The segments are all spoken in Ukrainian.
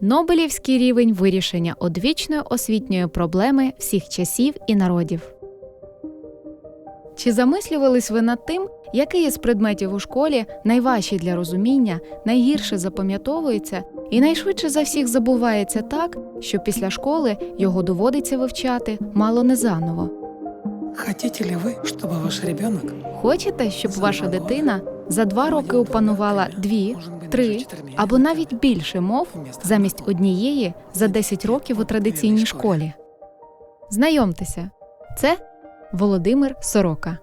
Нобелівський рівень вирішення одвічної освітньої проблеми всіх часів і народів. Чи замислювались ви над тим, який із предметів у школі найважчий для розуміння, найгірше запам'ятовується і найшвидше за всіх забувається так, що після школи його доводиться вивчати мало не заново? Хотите ли вы, чтобы ваш ребенок Хочете, щоб ваша дитина за два роки опанувала дві, три або навіть більше мов замість однієї за 10 років у традиційній школі? Знайомтеся, це Володимир Сорока.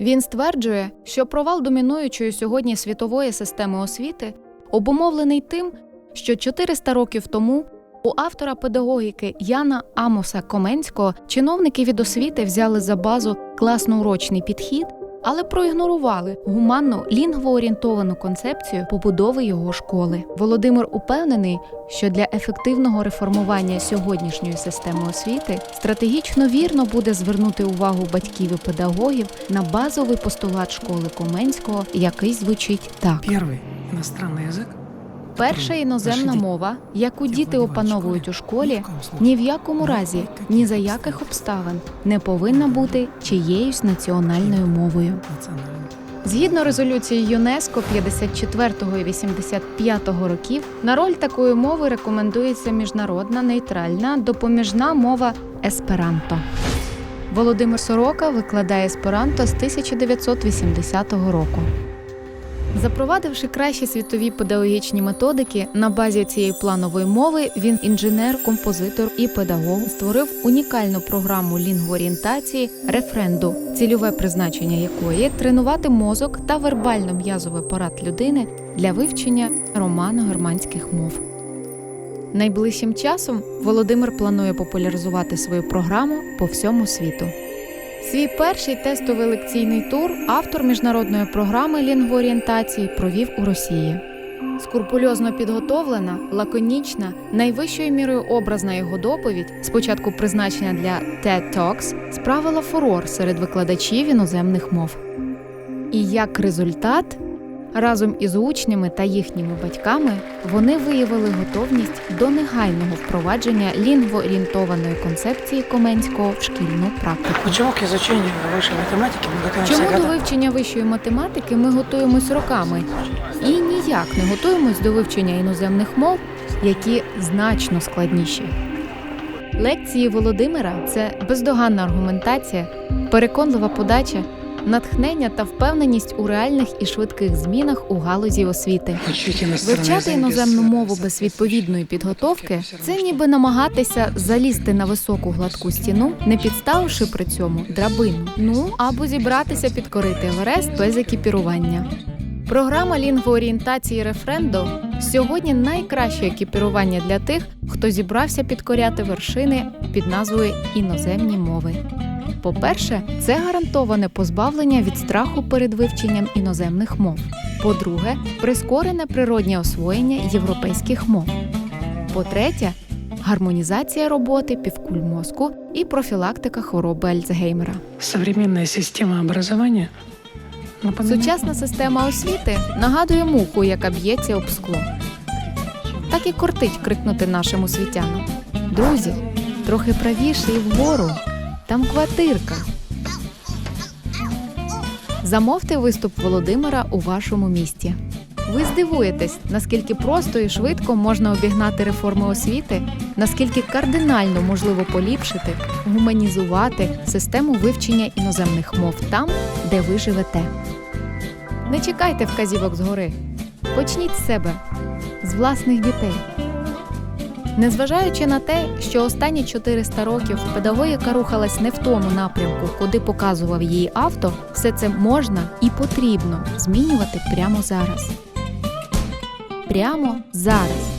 Він стверджує, що провал домінуючої сьогодні світової системи освіти обумовлений тим, що 400 років тому у автора педагогіки Яна Амоса Коменського чиновники від освіти взяли за базу класно-урочний підхід, але проігнорували гуманну лінгвоорієнтовану концепцію побудови його школи. Володимир упевнений, що для ефективного реформування сьогоднішньої системи освіти стратегічно вірно буде звернути увагу батьків і педагогів на базовий постулат школи Коменського, який звучить так. первый иностранный язык? Перша іноземна мова, яку діти опановують у школі, ні в якому разі, ні за яких обставин не повинна бути чиєюсь національною мовою. Згідно резолюції ЮНЕСКО 54 і 85 років, на роль такої мови рекомендується міжнародна нейтральна допоміжна мова есперанто. Володимир Сорока викладає есперанто з 1980 року. Запровадивши кращі світові педагогічні методики на базі цієї планової мови, він інженер, композитор і педагог створив унікальну програму лінгвоорієнтації рефренду, цільове призначення якої тренувати мозок та вербально-м'язовий апарат людини для вивчення романо-германських мов. Найближчим часом Володимир планує популяризувати свою програму по всьому світу. Свій перший тестовий лекційний тур автор міжнародної програми лінгвоорієнтації провів у Росії. Скрупульозно підготовлена, лаконічна, найвищою мірою образна його доповідь, спочатку призначена для TED Talks, справила фурор серед викладачів іноземних мов. І як результат, разом із учнями та їхніми батьками вони виявили готовність до негайного впровадження лінгвоорієнтованої концепції Коменського в шкільну практику. Почему к изучению высшей математики готовимся Чому до вивчення вищої математики ми готуємось роками і ніяк не готуємось до вивчення іноземних мов, які значно складніші? Лекції Володимира це бездоганна аргументація, переконлива подача, натхнення та впевненість у реальних і швидких змінах у галузі освіти. Вивчати іноземну мову без відповідної підготовки це ніби намагатися залізти на високу гладку стіну, не підставивши при цьому драбину. Ну або зібратися підкорити Еверест без екіпірування. Програма лінгвоорієнтації рефрендо сьогодні найкраще екіпірування для тих, хто зібрався підкоряти вершини під назвою іноземні мови. По-перше, це гарантоване позбавлення від страху перед вивченням іноземних мов. По-друге, прискорене природнє освоєння європейських мов. По-третє, гармонізація роботи півкуль мозку і профілактика хвороби Альцгеймера. Современная система напоминает Сучасна система освіти нагадує муху, яка б'ється об скло. Так і кортить крикнути нашим освітянам. Друзі, трохи правіше і вгору. Там квартирка. Замовте виступ Володимира у вашому місті. Ви здивуєтесь, наскільки просто і швидко можна обігнати реформи освіти, наскільки кардинально можливо поліпшити, гуманізувати систему вивчення іноземних мов там, де ви живете. Не чекайте вказівок згори. Почніть з себе, з власних дітей. Незважаючи на те, що останні 400 років педагогіка рухалась не в тому напрямку, куди показував її авто, все це можна і потрібно змінювати прямо зараз. Прямо зараз.